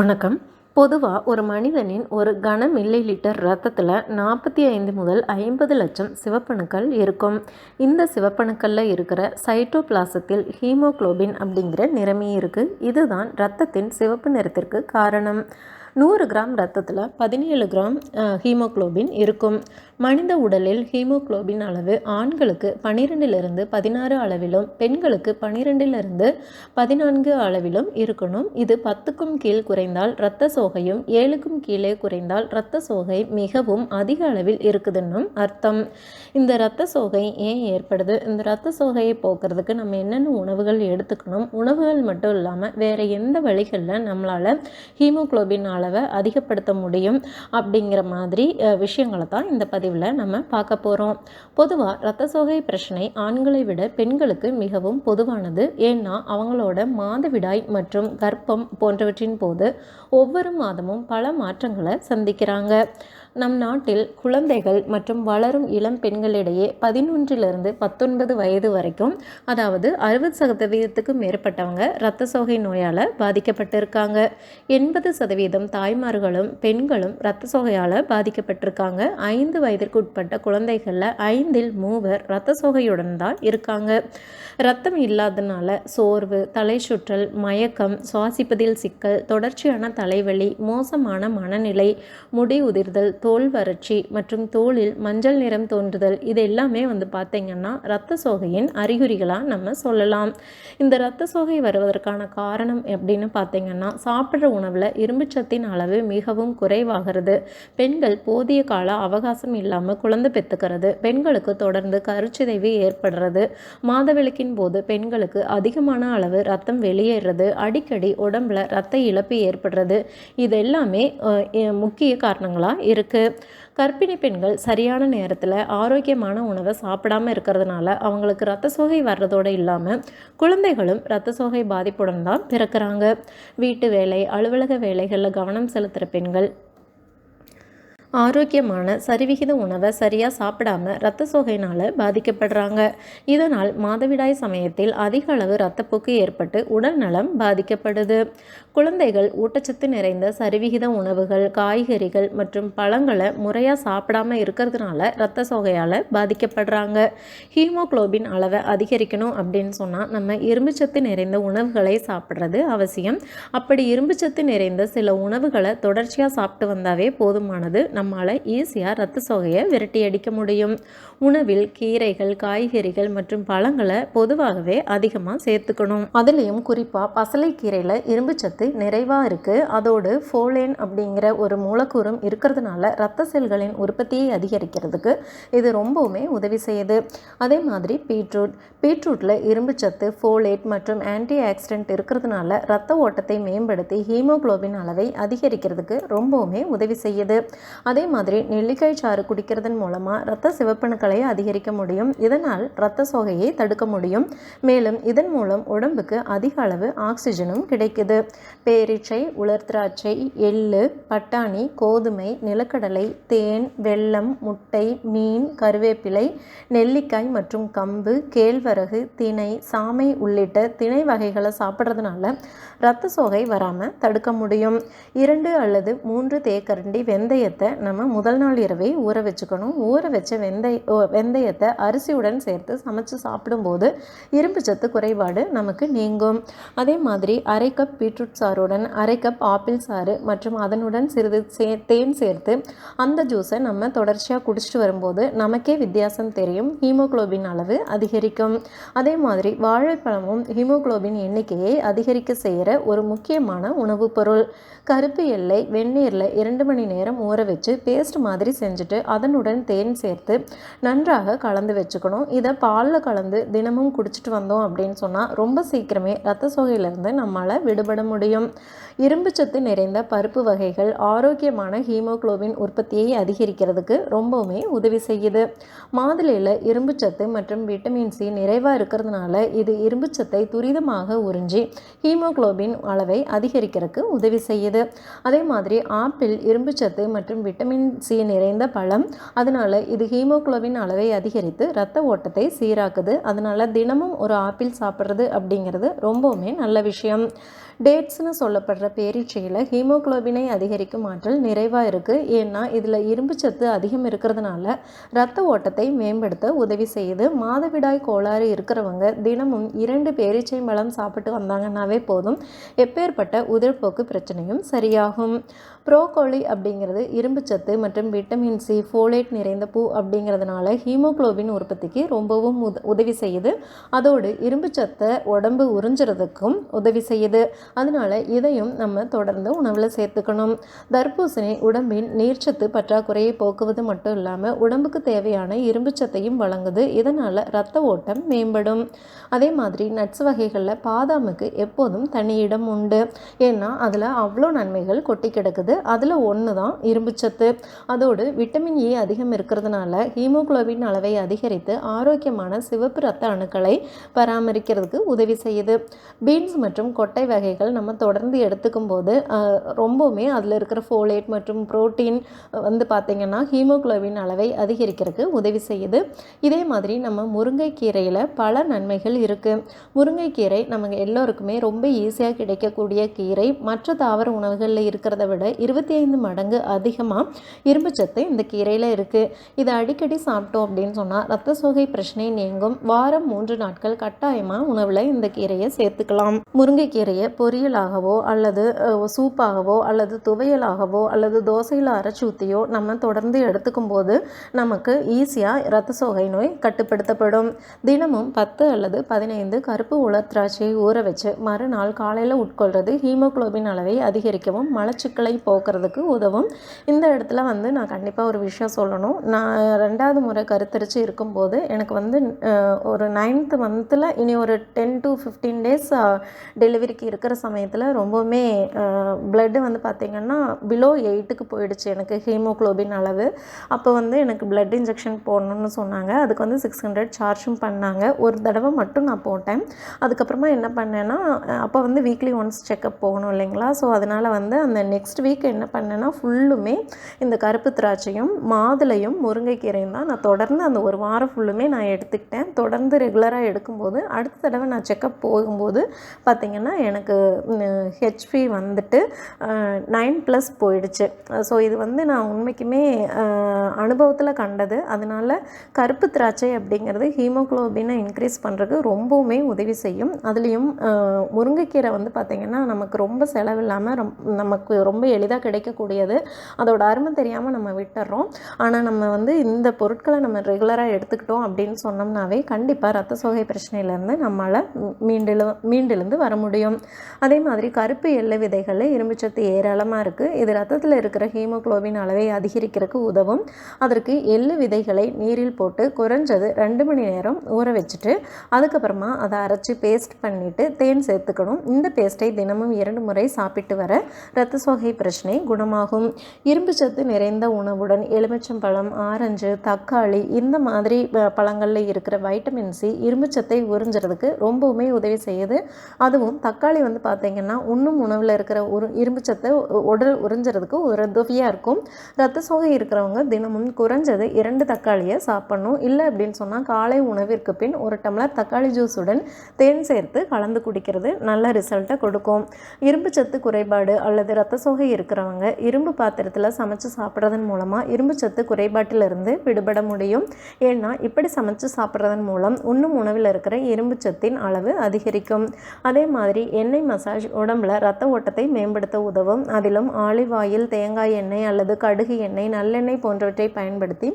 வணக்கம். பொதுவாக ஒரு மனிதனின் ஒரு கன மில்லி லிட்டர் ரத்தத்தில் நாற்பத்தி ஐந்து முதல் ஐம்பது லட்சம் சிவப்பணுக்கள் இருக்கும். இந்த சிவப்பணுக்களில் இருக்கிற சைட்டோபிளாசத்தில் ஹீமோகுளோபின் அப்படிங்கிற நிறமி இருக்குது இதுதான் இரத்தத்தின் சிவப்பு நிறத்திற்கு காரணம். நூறு கிராம் ரத்தத்தில் பதினேழு கிராம் ஹீமோக்ளோபின் ஹீமோகுளோபின் இருக்கும். மனித உடலில் ஹீமோகுளோபின் அளவு ஆண்களுக்கு பன்னிரெண்டிலிருந்து பதினாறு அளவிலும் பெண்களுக்கு பன்னிரெண்டிலிருந்து பதினான்கு அளவிலும் இருக்கணும். இது பத்துக்கும் கீழ் குறைந்தால் இரத்த சோகையும் ஏழுக்கும் கீழே குறைந்தால் இரத்த சோகை மிகவும் அதிக அளவில் இருக்குதுன்னும் அர்த்தம். இந்த இரத்த சோகை ஏன் ஏற்படுது? இந்த இரத்த சோகையை போக்குறதுக்கு நம்ம என்னென்ன உணவுகள் எடுத்துக்கணும்? உணவுகள் மட்டும் இல்லாமல் வேறு எந்த வழிகளில் நம்மளால் ஹீமோகுளோபின் அளவு அதிகப்படுத்த முடியும் அப்படிங்கிற மாதிரி விஷயங்களை தான் இந்த பதிவில் நம்ம பார்க்க போகிறோம் பொதுவாக இரத்த சோகை பிரச்சனை ஆண்களை விட பெண்களுக்கு மிகவும் பொதுவானது. ஏன்னா அவங்களோட மாதவிடாய் மற்றும் கர்ப்பம் போன்றவற்றின் போது ஒவ்வொரு மாதமும் பல மாற்றங்களை சந்திக்கிறாங்க. நம் நாட்டில் குழந்தைகள் மற்றும் வளரும் இளம் பெண்களிடையே பதினொன்றிலிருந்து பத்தொன்பது வயது வரைக்கும் அதாவது அறுபது சதவீதத்துக்கு மேற்பட்டவங்க இரத்த சோகை நோயால் பாதிக்கப்பட்டிருக்காங்க. எண்பது சதவீதம் தாய்மார்களும் பெண்களும் இரத்த சோகையால் பாதிக்கப்பட்டிருக்காங்க. ஐந்து வயதிற்கு உட்பட்ட குழந்தைகளில் ஐந்தில் மூவர் இரத்த சோகையுடன் தான் இருக்காங்க. ரத்தம் இல்லாதனால சோர்வு தலை சுற்றல் மயக்கம் சுவாசிப்பதில் சிக்கல் தொடர்ச்சியான தலைவலி மோசமான மனநிலை முடி உதிர்தல் தோல் வறட்சி மற்றும் தோலில் மஞ்சள் நிறம் தோன்றுதல் இது எல்லாமே வந்து பார்த்தீங்கன்னா இரத்த சோகையின் அறிகுறிகளாக நம்ம சொல்லலாம். இந்த இரத்த சோகை வருவதற்கான காரணம் எப்படின்னு பார்த்தீங்கன்னா சாப்பிட்ற உணவில் இரும்புச்சத்தின் அளவு மிகவும் குறைவாகிறது. பெண்கள் போதிய கால அவகாசம் இல்லாமல் குழந்தை பெற்றுக்கிறது பெண்களுக்கு தொடர்ந்து கருச்சிதைவு ஏற்படுறது. மாதவிளக்கின் போது பெண்களுக்கு அதிகமான அளவு ரத்தம் வெளியேறது அடிக்கடி உடம்புல ரத்த இழப்பு ஏற்படுறது. இது எல்லாமே முக்கிய காரணங்களாக இருக்குது கர்ப்பிணி பெண்கள் சரியான நேரத்தில் ஆரோக்கியமான உணவை சாப்பிடாம இருக்கிறதுனால அவங்களுக்கு ரத்த சோகை வர்றதோடு இல்லாமல் குழந்தைகளும் ரத்த சோகை பாதிப்புடன் தான் பிறக்கிறாங்க. வீட்டு வேலை அலுவலக வேலைகளில் கவனம் செலுத்துகிற பெண்கள் ஆரோக்கியமான சரிவிகித உணவை சரியாக சாப்பிடாம இரத்த சோகையினால் பாதிக்கப்படுறாங்க. இதனால் மாதவிடாய் சமயத்தில் அதிக அளவு இரத்தப்போக்கு ஏற்பட்டு உடல் நலம் பாதிக்கப்படுது. குழந்தைகள் ஊட்டச்சத்து நிறைந்த சரிவிகித உணவுகள் காய்கறிகள் மற்றும் பழங்களை முறையாக சாப்பிடாம இருக்கிறதுனால இரத்த சோகையால் பாதிக்கப்படுறாங்க. ஹீமோகுளோபின் அளவை அதிகரிக்கணும் அப்படின்னு சொன்னால் நம்ம இரும்புச்சத்து நிறைந்த உணவுகளை சாப்பிட்றது அவசியம். அப்படி இரும்புச்சத்து நிறைந்த சில உணவுகளை தொடர்ச்சியாக சாப்பிட்டு வந்தாவே போதுமானது. நம்மால் ஈஸியாக ரத்த சோகையை விரட்டி அடிக்க முடியும். உணவில் கீரைகள் காய்கறிகள் மற்றும் பழங்களை பொதுவாகவே அதிகமாக சேர்த்துக்கணும். அதுலேயும் குறிப்பாக பசலைக்கீரையில் இரும்புச்சத்து நிறைவாக இருக்குது அதோடு ஃபோலேன் அப்படிங்கிற ஒரு மூலக்கூறும் இருக்கிறதுனால ரத்த செல்களின் உற்பத்தியை அதிகரிக்கிறதுக்கு இது ரொம்பவுமே உதவி செய்யுது. அதே மாதிரி பீட்ரூட். பீட்ரூட்டில் இரும்புச்சத்து ஃபோலேட் மற்றும் ஆன்டி ஆக்சிடென்ட் இருக்கிறதுனால ரத்த ஓட்டத்தை மேம்படுத்தி ஹீமோகுளோபின் அளவை அதிகரிக்கிறதுக்கு ரொம்பவுமே உதவி செய்யுது. அதே மாதிரி நெல்லிக்காய் சாறு குடிக்கிறதன் மூலமாக இரத்த சிவப்பணுக்களை அதிகரிக்க முடியும். இதனால் இரத்த சோகையை தடுக்க முடியும். மேலும் இதன் மூலம் உடம்புக்கு அதிக அளவு ஆக்சிஜனும் கிடைக்குது. பேரீச்சை உலர் திராட்சை எள்ளு பட்டாணி கோதுமை நிலக்கடலை தேன் வெல்லம் முட்டை மீன் கருவேப்பிலை நெல்லிக்காய் மற்றும் கம்பு கேழ்வரகு திணை சாமை உள்ளிட்ட திணை வகைகளை சாப்பிட்றதுனால இரத்த சோகை வராமல் தடுக்க முடியும். இரண்டு அல்லது மூன்று தேக்கரண்டி வெந்தயத்தை நம்ம முதல் நாள் இரவே ஊற வச்சுக்கணும். ஊற வச்ச வெந்தய ஓ, வெந்தயத்தை அரிசியுடன் சேர்த்து சமைச்சு சாப்பிடும்போது இரும்பு சத்து குறைபாடு நமக்கு நீங்கும். அதே மாதிரி அரை கப் பீட்ரூட் சாறுடன் அரை கப் ஆப்பிள் சாறு மற்றும் அதனுடன் சிறிது சே தேன் சேர்த்து அந்த ஜூஸை நம்ம தொடர்ச்சியாக குடிச்சிட்டு வரும்போது நமக்கே வித்தியாசம் தெரியும். ஹீமோகுளோபின் அளவு அதிகரிக்கும். அதே மாதிரி வாழைப்பழமும் ஹீமோகுளோபின் எண்ணிக்கையை அதிகரிக்க செய்கிற ஒரு முக்கியமான உணவுப் பொருள். கருப்பு எல்லை வெந்நீரில் இரண்டு மணி நேரம் ஊற வச்சு பேஸ்ட் மாதிரி செஞ்சுட்டு அதனுடன் தேன் சேர்த்து நன்றாக கலந்து வச்சுக்கணும். இதை பாலில் கலந்து தினமும் குடிச்சிட்டு வந்தோம் அப்படின்னு சொன்னால் ரொம்ப சீக்கிரமே ரத்த சோகையிலிருந்து நம்மளால் விடுபட முடியும். இரும்புச்சத்து நிறைந்த பருப்பு வகைகள் ஆரோக்கியமான ஹீமோகுளோபின் உற்பத்தியை அதிகரிக்கிறதுக்கு ரொம்பவுமே உதவி செய்யுது. மாதுளையில் இரும்புச்சத்து மற்றும் விட்டமின் சி நிறைவாக இருக்கிறதுனால இது இரும்புச்சத்தை துரிதமாக உறிஞ்சி ஹீமோகுளோபின் அளவை அதிகரிக்கிறதுக்கு உதவி செய்யுது. அதே மாதிரி ஆப்பிள் இரும்புச்சத்து மற்றும் விட்டமின் சி நிறைந்த பழம். அதனால இது ஹீமோக்ளோபின் அளவை அதிகரித்து ரத்த ஓட்டத்தை சீராக்குது. அதனால தினமும் ஒரு ஆப்பிள் சாப்பிட்றது அப்படிங்கிறது ரொம்பவுமே நல்ல விஷயம். டேட்ஸ்னு சொல்லப்படுற பேரீச்சையில் ஹீமோக்ளோபினை அதிகரிக்கும் ஆற்றல் நிறைவாக இருக்குது ஏன்னா இதில் இரும்புச்சத்து அதிகம் இருக்கிறதுனால ரத்த ஓட்டத்தை மேம்படுத்த உதவி செய்யுது. மாதவிடாய் கோளாறு இருக்கிறவங்க தினமும் இரண்டு பேரீச்சை பழம் சாப்பிட்டு வந்தாங்கன்னாவே போதும். எப்பேற்பட்ட உதிர்போக்கு பிரச்சனையும் சரியாகும். ப்ரோகோலி அப்படிங்கிறது இரும்புச்சத்து மற்றும் விட்டமின் சி ஃபோலேட் நிறைந்த பூ அப்படிங்கிறதுனால ஹீமோகுளோபின் உற்பத்திக்கு ரொம்பவும் உத உதவி செய்யுது. அதோடு இரும்புச்சத்தை உடம்பு உறிஞ்சுறதுக்கும் உதவி செய்யுது. அதனால இதையும் நம்ம தொடர்ந்து உணவில் சேர்த்துக்கணும். தர்பூசணி உடம்பின் நீர்ச்சத்து பற்றாக்குறையை போக்குவது மட்டும் இல்லாமல் உடம்புக்கு தேவையான இரும்புச்சத்தையும் வழங்குது. இதனால் ரத்த ஓட்டம் மேம்படும். அதே மாதிரி நட்ஸ் வகைகளில் பாதாமுக்கு எப்போதும் தனி இடம் உண்டு. ஏன்னா அதில் அவ்வளோ நன்மைகள் கொட்டி கிடக்குது. அதில் ஒன்று தான் இரும்புச்சத்து அதோடு விட்டமின் ஏ அதிகம் இருக்கிறதுனால ஹீமோகுளோபின் அளவை அதிகரித்து ஆரோக்கியமான சிவப்பு ரத்த அணுக்களை பராமரிக்கிறதுக்கு உதவி செய்யுது. பீன்ஸ் மற்றும் கொட்டை வகைகள் நம்ம தொடர்ந்து எடுத்துக்கும் போது ரொம்பவுமே அதில் இருக்கிற ஃபோலேட் மற்றும் புரோட்டீன் வந்து பார்த்திங்கன்னா ஹீமோகுளோபின் அளவை அதிகரிக்கிறதுக்கு உதவி செய்யுது. இதே மாதிரி நம்ம முருங்கைக்கீரையில் பல நன்மைகள் இருக்குது முருங்கைக்கீரை நமக்கு எல்லோருக்குமே ரொம்ப ஈஸியாக கிடைக்கக்கூடிய கீரை. மற்ற தாவர உணவுகளில் இருக்கிறத விட இருபத்தி ஐந்து மடங்கு அதிகமாக இரும்புச்சத்து இந்த கீரையில் இருக்குது இதை அடிக்கடி சாப்பிட்டோம் அப்படின்னு சொன்னால் ரத்த சோகை பிரச்சனை நீங்கும். வாரம் மூன்று நாட்கள் கட்டாயமாக உணவில் இந்த கீரையை சேர்த்துக்கலாம். முருங்கைக்கீரையை பொரியலாகவோ அல்லது சூப்பாகவோ அல்லது துவையலாகவோ அல்லது தோசையில் அரைச்சி ஊற்றியோ நம்ம தொடர்ந்து எடுத்துக்கும் போது நமக்கு ஈஸியாக ரத்த சோகை நோய் கட்டுப்படுத்தப்படும். தினமும் பத்து அல்லது பதினைந்து கருப்பு உலர் திராட்சையை ஊற வச்சு மறுநாள் காலையில் உட்கொள்வது ஹீமோகுளோபின் அளவை அதிகரிக்கவும் மலச்சிக்கலை போக்குறதுக்கு உதவும். இந்த இடத்துல வந்து நான் கண்டிப்பாக ஒரு விஷயம் சொல்லணும். நான் ரெண்டாவது முறை கருத்தரிச்சு இருக்கும்போது எனக்கு வந்து ஒரு நைன்த்து மந்தில் இனி ஒரு டென் டு ஃபிஃப்டீன் டேஸ் டெலிவரிக்கு இருக்கிற சமயத்தில் ரொம்பவுமே பிளட்டு வந்து பார்த்திங்கன்னா பிலோ எயிட்டுக்கு போயிடுச்சு எனக்கு ஹீமோகுளோபின் அளவு. அப்போ வந்து எனக்கு பிளட் இன்ஜெக்ஷன் போடணும்னு சொன்னாங்க. அதுக்கு வந்து சிக்ஸ் ஹண்ட்ரட் சார்ஜும் பண்ணாங்க. ஒரு தடவை மட்டும் நான் போட்டேன். அதுக்கப்புறமா என்ன பண்ணேன்னா அப்போ வந்து வீக்லி ஒன்ஸ் செக்கப் போகணும் இல்லைங்களா? ஸோ அதனால் வந்து அந்த நெக்ஸ்ட் வீக் என்ன பண்ணேன்னா ஃபுல்லுமே இந்த கருப்பு திராட்சையும் மாதுளையும் முருங்கைக்கீரையும் தான் நான் தொடர்ந்து அந்த ஒரு வாரம் ஃபுல்லுமே நான் எடுத்துக்கிட்டேன். தொடர்ந்து ரெகுலராக எடுக்கும்போது அடுத்த தடவை நான் செக்கப் போகும்போது பார்த்திங்கன்னா எனக்கு ஹெச்பி வந்துட்டு நைன் ப்ளஸ் போயிடுச்சு. ஸோ இது வந்து நான் உண்மைக்குமே அனுபவத்தில் கண்டது. அதனால கருப்பு திராட்சை அப்படிங்கிறது ஹீமோகுளோபினை இன்க்ரீஸ் பண்ணுறதுக்கு ரொம்பவுமே உதவி செய்யும். அதுலேயும் முருங்கைக்கீரை வந்து பார்த்திங்கன்னா நமக்கு ரொம்ப செலவில்லாமல் ரொம் நமக்கு ரொம்ப எளிதாக கிடைக்கக்கூடியது. அதோட அருமை தெரியாமல் நம்ம விட்டுறோம். ஆனால் நம்ம வந்து இந்த பொருட்களை நம்ம ரெகுலராக எடுத்துக்கிட்டோம் அப்படின்னு சொன்னோம்னாவே கண்டிப்பாக ரத்த சோகை பிரச்சனையிலேருந்து நம்மளால் மீண்டெழு மீண்டெழுந்து வர முடியும். அதே மாதிரி கருப்பு எள்ளு விதைகளில் இரும்புச்சத்து ஏராளமாக இருக்குது இது ரத்தத்தில் இருக்கிற ஹீமோகுளோபின் அளவை அதிகரிக்கிறதுக்கு உதவும். அதற்கு எள்ளு விதைகளை நீரில் போட்டு குறைஞ்சது ரெண்டு மணி நேரம் ஊற வச்சுட்டு அதுக்கப்புறமா அதை அரைச்சி பேஸ்ட் பண்ணிவிட்டு தேன் சேர்த்துக்கணும். இந்த பேஸ்ட்டை தினமும் இரண்டு முறை சாப்பிட்டு வர இரத்த சோகை பிரச்சனை குணமாகும். இரும்புச்சத்து நிறைந்த உணவுடன் எலுமிச்சம்பழம் ஆரஞ்சு தக்காளி இந்த மாதிரி பழங்களில் இருக்கிற வைட்டமின் சி இரும்புச்சத்தை உறிஞ்சுறதுக்கு ரொம்பவுமே உதவி செய்யுது. அதுவும் தக்காளி வந்து பார்த்தீங்கன்னா உண்ணும் உணவில் இருக்கிற ஒரு இரும்பு சத்தை உடல் உறிஞ்சுறதுக்கு ஒரு உதவியாக இருக்கும். ரத்த சோகை இருக்கிறவங்க தினமும் குறைஞ்சது இரண்டு தக்காளியை சாப்பிடணும். இல்லை அப்படின்னு சொன்னால் காலை உணவிற்கு பின் ஒரு டம்ளர் தக்காளி ஜூஸுடன் தேன் சேர்த்து கலந்து குடிக்கிறது நல்ல ரிசல்ட்டை கொடுக்கும். இரும்பு சத்து குறைபாடு அல்லது ரத்த சோகை இருக்கிறவங்க இரும்பு பாத்திரத்தில் சமைச்சு சாப்பிட்றதன் மூலமாக இரும்பு சத்து குறைபாட்டிலிருந்து விடுபட முடியும். ஏன்னா இப்படி சமைச்சு சாப்பிட்றதன் மூலம் உண்ணும் உணவில் இருக்கிற இரும்பு சத்தின் அளவு அதிகரிக்கும். அதே மாதிரி எண்ணெய் மசாஜ் உடம்புல ரத்த ஓட்டத்தை மேம்படுத்த உதவும். அதிலும் ஆலிவ் ஆயில் தேங்காய் எண்ணெய் அல்லது கடுகு எண்ணெய் நல்லெண்ணெய் போன்றவற்றை பயன்படுத்தி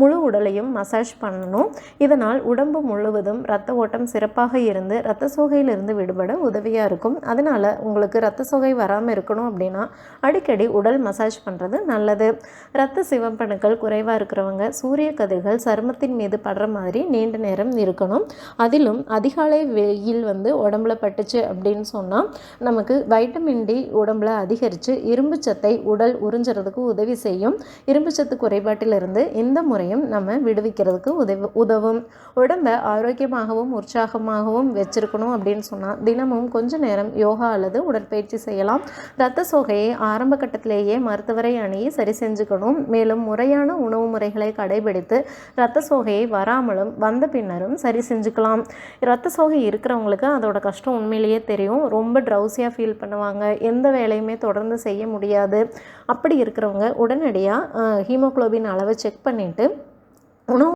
முழு உடலையும் மசாஜ் பண்ணணும். இதனால் உடம்பு முழுவதும் ரத்த ஓட்டம் சிறப்பாக இருந்து ரத்த சோகையிலிருந்து விடுபட உதவியாக இருக்கும். அதனால் உங்களுக்கு ரத்த சோகை வராமல் இருக்கணும் அப்படின்னா அடிக்கடி உடல் மசாஜ் பண்ணுறது நல்லது. ரத்த சிவப்பணுக்கள் குறைவாக இருக்கிறவங்க சூரிய கதிர்கள் சருமத்தின் மீது படுற மாதிரி நீண்ட நேரம் இருக்கணும். அதிலும் அதிகாலை வெயில் வந்து உடம்புல பட்டுச்சு அப்படின்னு சொன்னால் நமக்கு வைட்டமின் டி உடம்புல அதிகரித்து இரும்பு சத்தை உடல் உறிஞ்சுறதுக்கு உதவி செய்யும். இரும்பு சத்து குறைபாட்டிலிருந்து இந்த முறையும் நம்ம விடுவிக்கிறதுக்கு உதவி உதவும். உடம்பை ஆரோக்கியமாகவும் உற்சாகமாகவும் வச்சிருக்கணும் அப்படின்னு சொன்னால் தினமும் கொஞ்ச நேரம் யோகா அல்லது உடற்பயிற்சி செய்யலாம். இரத்த சோகையை ஆரம்ப கட்டத்திலேயே மருத்துவரை அணியை சரி செஞ்சுக்கணும். மேலும் முறையான உணவு முறைகளை கடைபிடித்து இரத்த சோகையை வராமலும் வந்த பின்னரும் சரி செஞ்சுக்கலாம். இரத்த சோகை இருக்கிறவங்களுக்கு அதோட கஷ்டம் உண்மையிலேயே தெரியும். ரொம்ப ரொம்ப ட்ரௌசியாக ஃபீல் பண்ணுவாங்க. எந்த வேலையுமே தொடர்ந்து செய்ய முடியாது. அப்படி இருக்கிறவங்க உடனடியாக ஹீமோக்ளோபின் அளவை செக் பண்ணிவிட்டு உணவு